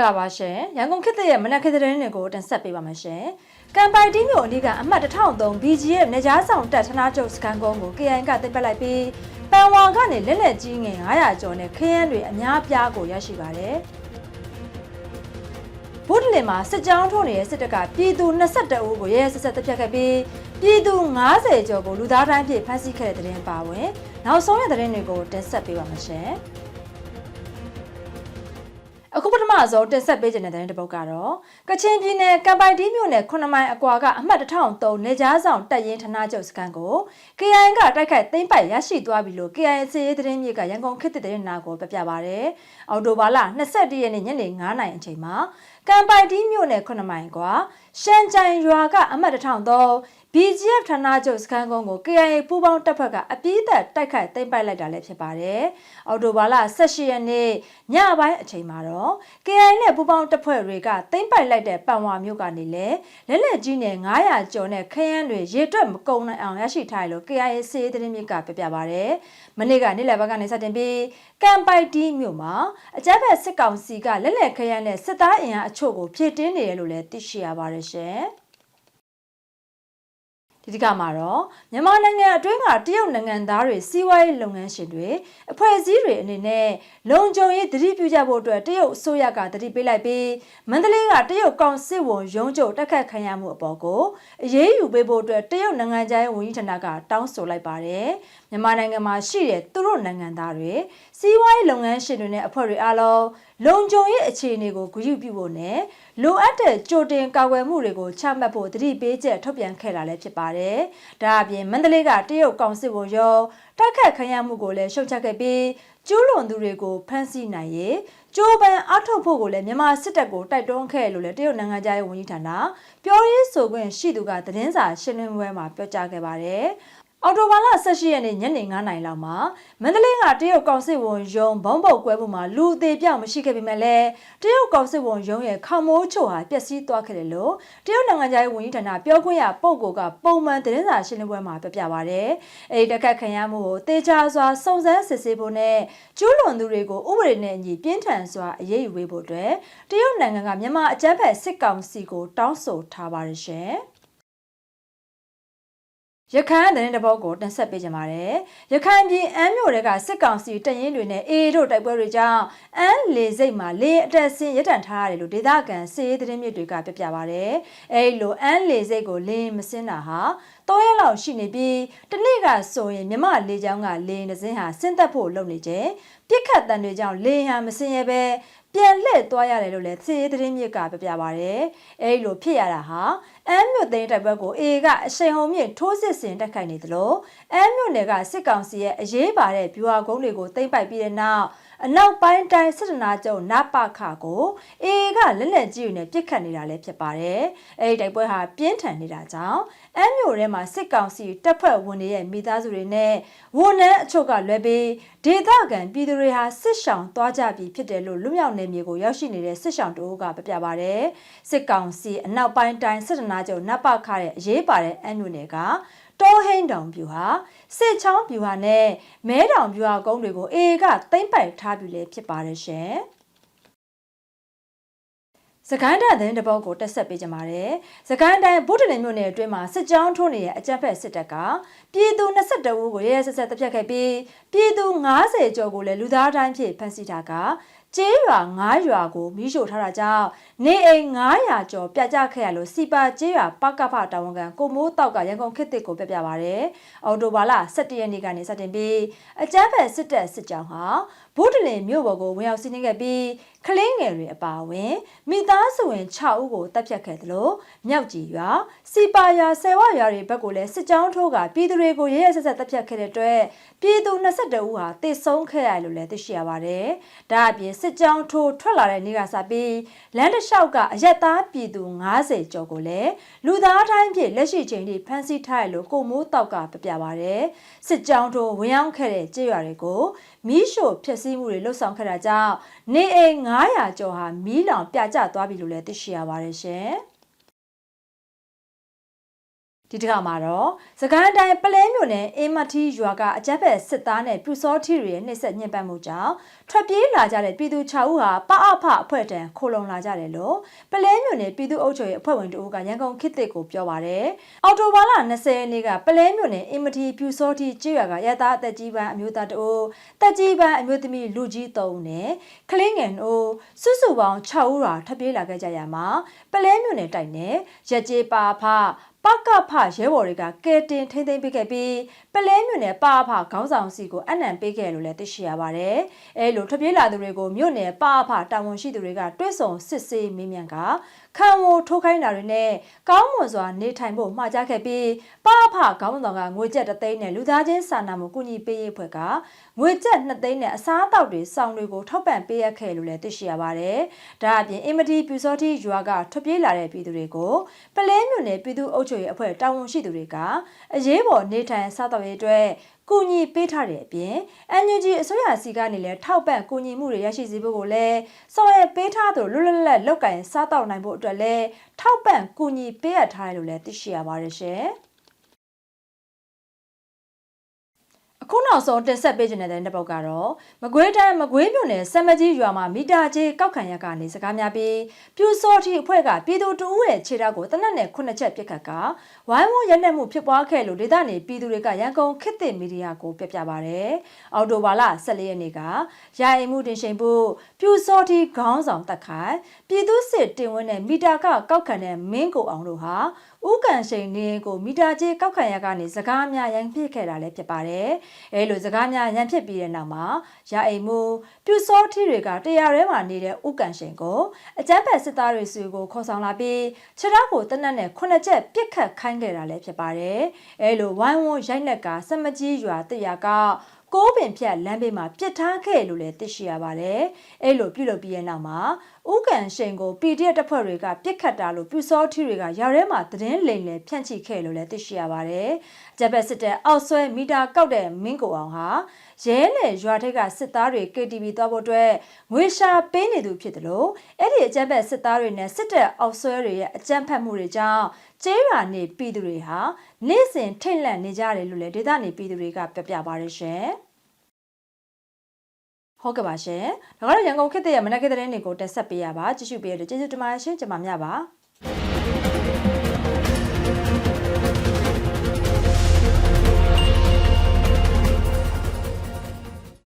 ္ဂလာပါရှင်ရန်ကုန်ခေတ်သစ်ရဲ့မနက်ခေတ်သတင်းတွေကိုတင်ဆက်ပေးပါမယ်ရှင်ကမ်ပိုင်တီးမြို့အနီးကအမှတ်1003 BGF နေကြားဆောင်တပ်ဌာနချုပ်စကန်ကုန်းကို KIN ကတင်ပတ်လိုက်ပြီးပန်ဝါကနေလက်လက်ကြီးငယ်900ကျော်နဲ့ခရမ်းတွေအများပြားကိုရရှိပါတယ်ဘုဒ္ဓလင်မှာစစ်ကြောင်းထိုးနေတဲ့စစ်တပ်ကပြည်သူ22ဦးကိုရဲရဲဆက်ဆက်တပ်ဖြတ်ခဲ့ပြီးပြည်သူ90ကျော်ကိုလူသားတိုင်းဖြင့်ဖမ်းဆီးခဲ့တဲ့တဲ့တင်ပါဝင်နောက်ဆုံးရတဲ့တဲ့တွေကိုတင်ဆက်ပေးပါမယ်ရှင် အခုပထမဆုံးတင်ဆက်ပေးခြင်းတဲ့တဲ့တစ်ပုဒ်ကတော့ကချင်ပြည်နယ်ကံပိုင်တီးမြို့နယ်9မိုင်အကွာကအမှတ်1003နေကြားဆောင်တပ်ရင်းဌာနချုပ်စခန်းကို KIN ကတိုက်ခိုက်သိမ်းပိုက်ရရှိသွားပြီလို့ KIN စီရေးသတင်းမြေကရန်ကုန်ခေတ်သစ်သတင်းနာကိုပြပြပါရယ်အော်တိုဘာလ21ရက်နေ့ညနေ9:00နာရီအချိန်မှာကံပိုင်တီးမြို့နယ်9မိုင်ကွာရှန်ကြိုင်ရွာကအမှတ်1003 BGF ဌာနချုပ်စခန်းကုန်းကို KIA ပူးပေါင်းတပ်ဖွဲ့ကအပြည့်သက်တိုက်ခိုက်သိမ်းပိုက်လိုက်တာလည်းဖြစ်ပါတယ်။အော်တိုဘာလ18ရက်နေ့ညပိုင်းအချိန်မှာတော့ KIA နဲ့ပူးပေါင်းတပ်ဖွဲ့တွေကသိမ်းပိုက်လိုက်တဲ့ပန်ဝါမြို့ကနေလေလက်လက်ကြီးနဲ့900ကျော်နဲ့ခရမ်းတွေရေတွက်မကုန်နိုင်အောင်ရရှိထားတယ်လို့ KIA စီးရေးသတင်းမြစ်ကပြပြပါဗျ။မနေ့ကနေ့လယ်ဘက်ကနေစတင်ပြီးကမ်ပိုက်တီးမြို့မှာအကြမ်းဖက်စစ်ကောင်စီကလက်လက်ခရမ်းနဲ့စစ်သားအင်အားအချို့ကိုဖြည့်တင်းနေတယ်လို့လည်းသိရှိရပါတယ်ရှင်။ဒီဒီကမှာတော့မြန်မာနိုင်ငံအတွင်းကတရုတ်နိုင်ငံသားတွေစီးပွားရေးလုပ်ငန်းရှင်တွေအဖွဲ့အစည်းတွေအနေနဲ့လုံခြုံရေးသတိပြုကြဖို့အတွက်တရုတ်အစိုးရကသတိပေးလိုက်ပြီးမန္တလေးကတရုတ်ကောင်စစ်ဝန်ရုံးချုပ်တက်ခတ်ခံရမှုအပေါ်ကိုအရေးယူပေးဖို့အတွက်တရုတ်နိုင်ငံသားရေးဝန်ကြီးဌာနကတောင်းဆိုလိုက်ပါတယ်မြန်မာနိုင်ငံမှာရှိတဲ့သူတို့နိုင်ငံသားတွေစီးပွားရေးလုပ်ငန်းရှင်တွေနဲ့အဖွဲ့တွေအားလုံး လုံခြုံရေးအခြေအနေကိုဂရုပြုဖို့နဲ့လိုအပ်တဲ့ကြိုတင်ကာကွယ်မှုတွေကိုချမှတ်ဖို့တတိပေးချက်ထုတ်ပြန်ခဲ့တာလည်းဖြစ်ပါတယ်။ဒါအပြင်မန္တလေးကတရုတ်ကောင်စစ်ဝန်ရောတိုက်ခတ်ခံရမှုကိုလည်းရှုတ်ချခဲ့ပြီးကျူးလွန်သူတွေကိုဖမ်းဆီးနိုင်ရေးကြိုးပမ်းအထောက်ဖို့ကိုလည်းမြန်မာစစ်တပ်ကိုတိုက်တွန်းခဲ့လို့လည်းတရုတ်နိုင်ငံသားရေးဝန်ကြီးဌာနပြောရေးဆိုခွင့်ရှိသူကသတင်းစာရှင်းလင်းပွဲမှာပြောကြားခဲ့ပါတယ်။ အော်တိုဘာလ18ရက်နေ့ညနေ9:00နာရီလောက်မှာမန္တလေးကတရုတ်ကောင်စစ်ဝန်ရုံးဘုံပုတ်ကွဲမှုမှာလူအသေးပြောက်မရှိခဲ့ပေမဲ့လည်းတရုတ်ကောင်စစ်ဝန်ရုံးရဲ့ခေါမိုးချိုဟာပျက်စီးသွားခဲ့တယ်လို့တရုတ်နိုင်ငံသားရေးဝန်ကြီးဌာနပြောခွင့်ရပုဂ္ဂိုလ်ကပုံမှန်သတင်းစာရှင်းလင်းပွဲမှာပြပြပါဗျ။အဲဒီတက်ခတ်ခံရမှုကိုတေချာစွာစုံစမ်းစစ်ဆေးဖို့နဲ့ကျူးလွန်သူတွေကိုဥပဒေနဲ့အညီပြင်းထန်စွာအရေးယူပေးဖို့အတွက်တရုတ်နိုင်ငံကမြန်မာအကြမ်းဖက်စစ်ကောင်စီကိုတောင်းဆိုထားပါတယ်ရှင်။ ရခိုင်တဲ့တဲ့ဘောက်ကိုတင်ဆက်ပေးကြပါမယ်။ရခိုင်ပြည်အမ်းမြို့တွေကစစ်ကောင်စီတရင်တွေနဲ့အေးတို့တိုက်ပွဲတွေကြောင့်အမ်းလေစိတ်မှာလေအတက်ဆင်းရတန်ထားရတယ်လို့ဒေသခံစစ်ရေးသတင်းမြစ်တွေကပြပြပါဗျ။အဲဒီလိုအမ်းလေစိတ်ကိုလင်းမစင်းတာဟာ၃ရက်လောက်ရှိနေပြီးတနေ့ကဆိုရင်မြမလေချောင်းကလေနှစင်းဟာဆင်းသက်ဖို့လုပ်နေကြပြစ်ခတ်တန်တွေကြောင့်လေဟာမစင်းရပဲ ပြန်လှည့်သွားရတယ်လို့လည်းသေရေးသတင်းမြစ်ကပြပြပါဗျ။အဲဒီလိုဖြစ်ရတာဟာအမ်းမြို့သိန်းတိုက်ပွဲကိုအေကအရှိန်ဟုန်မြင့်ထိုးစစ်ဆင်တက်ခိုက်နေသလိုအမ်းမြို့နယ်ကစစ်ကောင်စီရဲ့အရေးပါတဲ့ဗျူဟာကုန်းတွေကိုသိမ်းပိုက်ပြီးတဲ့နောက် အနောက်ပိုင်းတိုင်းစစ်တနာကျုံနပခကိုအေကလက်လက်ကြီးတွေနဲ့ပြစ်ခတ်နေတာလည်းဖြစ်ပါတယ်။အဲဒီတိုက်ပွဲဟာပြင်းထန်နေတာကြောင့်အမ်းမြို့ထဲမှာစစ်ကောင်စီတပ်ဖွဲ့ဝင်တွေရဲ့မိသားစုတွေနဲ့ဝန်ထမ်းအချို့ကလွဲပြီးဒေသခံပြည်သူတွေဟာစစ်ဆောင်သွားကြပြီဖြစ်တယ်လို့လူမြောက်နယ်မြေကိုရောက်ရှိနေတဲ့စစ်ဆောင်တို့ကပြပြပါတယ်။စစ်ကောင်စီအနောက်ပိုင်းတိုင်းစစ်တနာကျုံနပခရဲ့အရေးပါတဲ့အမ်းမြို့နယ်က တောဟိန်းတောင်ပြူဟာစစ်ချောင်းပြူဟာနဲ့မဲတောင်ပြူဟာကုန်းတွေကိုအေကသိမ့်ပိုက်ထားပြီလေဖြစ်ပါတယ်ရှင်။စကိုင်းတိုင်းသတင်းတပုတ်ကိုတက်ဆက်ပေးကြပါမယ်။စကိုင်းတိုင်းဗုဒ္ဓလင်မြို့နယ်အတွင်းမှာစစ်ကြောင်းထိုးနေတဲ့အကြမ်းဖက်စစ်တပ်ကပြည်သူ22ဦးကိုရဲရဲဆက်ဆက်တပ်ဖြတ်ခဲ့ပြီးပြည်သူ90ကျော်ကိုလည်းလူသားတိုင်းဖြင့်ဖမ်းဆီးတာက ကျေးရွာ9ရွာကိုမိရှို့ထားတာကြောင့်နေအိမ်900ကျော်ပြကြခဲ့ရလို့စီပါကျေးရွာပကဖတာဝန်ခံကိုမိုးတောက်ကရန်ကုန်ခေတ်သစ်ကိုပြပြပါရတယ်။အော်တိုဘာလ17ရက်နေ့ကနေစတင်ပြီးအကြမ်းဖက်စစ်တပ်စစ်ကြောင်းဟာဗုဒ္ဓလင်မြို့ပေါ်ကိုဝင်ရောက်စီးနင်းခဲ့ပြီးကလင်းငယ်တွေအပါအဝင်မိသားစုဝင်6ဦးကိုတပ်ဖြတ်ခဲ့သလိုမြောက်ကြီးရွာစီပါရွာဆယ်ဝရွာတွေဘက်ကိုလည်းစစ်ကြောင်းထိုးကပြည်သူတွေကိုရဲရဲဆက်ဆက်တပ်ဖြတ်ခဲ့တဲ့အတွက်ပြည်သူ22ဦးဟာတေဆုံးခဲ့ရလို့လည်းသိရှိရပါတယ်။ဒါအပြင်စစ်ကြောင်းထိုးထွက်လာတဲ့နေ့ကစပြီးလမ်းတစ်လျှောက်ကအရက်သားပြည်သူ90ကျော်ကိုလည်းလူသားတိုင်းဖြင့်လက်ရှိချိန်ထိဖမ်းဆီးထားရလို့ကိုမိုးတောက်ကပြပြပါတယ်။စစ်ကြောင်းထိုးဝင်ရောက်ခဲ့တဲ့ကြေးရွာတွေကိုမီးရှို့ဖျက်ဆီးမှုတွေလှုပ်ဆောင်ခဲ့တာကြောင့်နေအိမ်900ကျော်ဟာမီးလောင်ပြကျသွားပြီလို့လည်းသိရှိရပါတယ်ရှင်။ ဒီတစ်ခါမှာတော့စကိုင်းတိုင်းပလဲမြို့နယ်အင်းမထီရွာကအကြက်ဖက်စစ်သားနဲ့ပြူစောထီတွေရဲ့နှိမ့်ဆက်ညှဉ်းပန်းမှုကြောင့်ထွက်ပြေးလာကြတဲ့ပြည်သူ6ဦးဟာပအဖအဖွဲ့တံခိုလုံလာကြတယ်လို့ပလဲမြို့နယ်ပြည်သူ့အုပ်ချုပ်ရေးအဖွဲ့ဝင်တို့ကရန်ကုန်ခေတ်သစ်ကိုပြောပါရယ်အော်တိုဘာလ20ရက်နေ့ကပလဲမြို့နယ်အင်းမထီပြူစောထီကျေးရွာကရတာအသက်ကြီးပန်းအမျိုးသားတအိုးတက်ကြီးပန်းအမျိုးသမီးလူကြီး3ဦးနဲ့ကလေးငယ်တို့စုစုပေါင်း6ဦးဟာထွက်ပြေးလာခဲ့ကြရမှာပလဲမြို့နယ်တိုက်နယ်ရက်ကျေးပါဖ ပကဖရဲဘော်တွေကကဲတင်ထိမ့်သိမ့်ပေးခဲ့ပြီးပလဲမြို့နယ်ပါဖခေါင်းဆောင်စီကိုအနံပေးခဲ့လို့လည်းသိရှိရပါတယ်။အဲလိုထွက်ပြေးလာသူတွေကိုမြို့နယ်ပါဖတာဝန်ရှိသူတွေကတွဲဆောင်စစ်ဆေးမေးမြန်းကခံဝထိုးခိုင်းတာတွေနဲ့ကောင်းမွန်စွာနေထိုင်ဖို့မှာကြားခဲ့ပြီးပါဖခေါင်းဆောင်ကငွေကျပ်တသိန်းနဲ့လူသားချင်းစာနာမှုကူညီပေးရေးဖွဲ့ကငွေကျပ်2သိန်းနဲ့အစားအသောက်တွေစောင်တွေကိုထောက်ပံ့ပေးရခဲ့လို့လည်းသိရှိရပါတယ်။ဒါအပြင်အင်မတီပြူစောတိရွာကထွက်ပြေးလာတဲ့ပြည်သူတွေကိုပလဲမြို့နယ်ပြည်သူ့အုပ်ချုပ်ရေးအဖွဲ့တာဝန်ရှိသူတွေကအရေးပေါ်နေထိုင်စားတော့ရေးအတွက်ကူညီပေးထားတဲ့အပြင် NUG အစိုးရစီကနေလည်းထောက်ပံ့ကူညီမှုတွေရရှိစေဖို့ကိုလည်းဆောင်ရွက်ပေးထားသူလွတ်လပ်လပ်လောက်ကင်စားတော့နိုင်ဖို့အတွက်လည်းထောက်ပံ့ကူညီပေးရထားတယ်လို့လည်းသိရှိရပါတယ်ရှင်။ အခုနောက်ဆုံးတင်ဆက်ပေးခြင်းတဲ့တဲ့ပုတ်ကတော့မကွေးတိုင်းမကွေးမြို့နယ်စံမကြီးရွာမှာမီတာကြီးကောက်ခံရက်ကနေစကားများပြီးပြူစောတိအဖွဲ့ကပြည်သူတဦးရဲ့ခြေထောက်ကိုတနက်နဲ့ခုနှစ်ချက်ပစ်ခတ်ကဝိုင်းဝန်းရက်နှက်မှုဖြစ်ပွားခဲ့လို့ဒေသနေပြည်သူတွေကရန်ကုန်ခေတ်သစ်မီဒီယာကိုပြပြပါဗျ။အော်တိုဘာလ14ရက်နေ့ကရာအိမ်မှုတင်ရှင်ဖို့ပြူစောတိခေါင်းဆောင်တက်ခိုင်ပြည်သူစစ်တင်ဝင်းနဲ့မီတာကကောက်ခံတဲ့မင်းကိုအောင်တို့ဟာ ဥကန်ရှိန်နေကိုမီတာကြီးကောက်ခံရကနေစကားများရန်ဖြစ်ခဲ့တာလည်းဖြစ်ပါတယ်။အဲလိုစကားများရန်ဖြစ်ပြီးတဲ့နောက်မှာရာအိမ်မှုပြူစောထီတွေကတရားရဲမှာနေတဲ့ဥကန်ရှိန်ကိုအကြမ်းဖက်စစ်သားတွေစုကိုခေါ်ဆောင်လာပြီးခြေထောက်ကိုတနက်နဲ့ခုနှစ်ချက်ပစ်ခတ်ခိုင်းခဲ့တာလည်းဖြစ်ပါတယ်။အဲလိုဝိုင်းဝန်းရိုက်နှက်ကစမကြီးရွာတရက ကိုးပင်ဖြတ်လမ်းဘေးမှာပြစ်ထားခဲ့လို့လည်းသိရှိရပါတယ်။အဲ့လိုပြုလုပ်ပြီးတဲ့နောက်မှာဥကန်ရှိန်ကို PDF တပ်ဖွဲ့တွေကပြစ်ခတ်တာလို့ပြူစောထီတွေကရာထဲမှာသတင်းလိမ်လည်ဖြန့်ချိခဲ့လို့လည်းသိရှိရပါတယ်။ဂျပက်စစ်တပ်အောက်ဆွဲမီတာကောက်တဲ့မင်းကိုအောင်ဟာ ရဲနယ်ရွာထက်ကစစ်သားတွေ KTV သွားဖို့အတွက်ငွေရှာပေးနေသူဖြစ်တယ်လို့အဲ့ဒီအကြမ်းဖက်စစ်သားတွေနဲ့စစ်တပ်အောက်ဆွဲတွေရဲ့အကြမ်းဖက်မှုတွေကြောင့်ကျေးရွာနေပြည်သူတွေဟာနေ့စဉ်ထိတ်လန့်နေကြတယ်လို့လည်းဒေသနေပြည်သူတွေကပြပြပါရရှင်ဟုတ်ကဲ့ပါရှင်ဒါကတော့ရန်ကုန်ခေတ်တဲ့ရမနက်ခေတ်တဲ့တွေကိုတက်ဆက်ပေးရပါကြည့်ရှုပေးရတဲ့ကျေးဇူးတင်ပါတယ်ရှင်ကျွန်မမြပါ